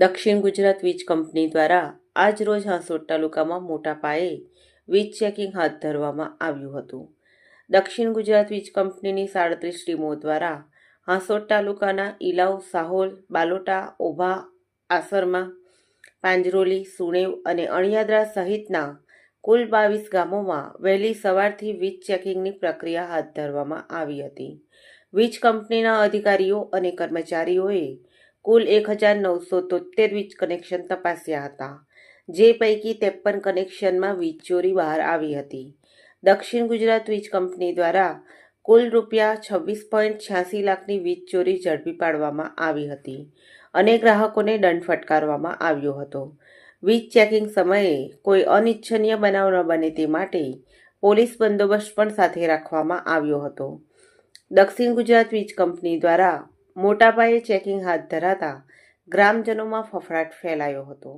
દક્ષિણ ગુજરાત વીજ કંપની દ્વારા આજરોજ હાંસોટ તાલુકામાં મોટા પાયે વીજ ચેકિંગ હાથ ધરવામાં આવ્યું હતું. દક્ષિણ ગુજરાત વીજ કંપનીની સાડત્રીસ ટીમો દ્વારા હાંસોટ તાલુકાના ઇલાવ સાહોલ, બાલોટા, ઓભા, આસરમા, પાંજરોલી, સુણેવ અને અણિયાદરા સહિતના કુલ બાવીસ ગામોમાં વહેલી સવારથી વીજ ચેકિંગની પ્રક્રિયા હાથ ધરવામાં આવી હતી. વીજ કંપનીના અધિકારીઓ અને કર્મચારીઓએ કુલ એક હજાર નવસો તોતેર વીજ કનેક્શન તપાસ્યા હતા, જે પૈકી ત્રેપન કનેક્શનમાં વીજ ચોરી બહાર આવી હતી. દક્ષિણ ગુજરાત વીજ કંપની દ્વારા કુલ રૂપિયા છવ્વીસ પોઈન્ટ છ્યાસી લાખની વીજ ચોરી ઝડપી પાડવામાં આવી હતી અને ગ્રાહકોને દંડ ફટકારવામાં આવ્યો હતો. વીજ ચેકિંગ સમયે કોઈ અનિચ્છનીય બનાવ ન બને તે માટે પોલીસ બંદોબસ્ત પણ સાથે રાખવામાં આવ્યો હતો. દક્ષિણ ગુજરાત વીજ કંપની દ્વારા મોટા પાયે ચેકિંગ હાથ ધરાતા ગ્રામજનોમાં ફફડાટ ફેલાયો હતો.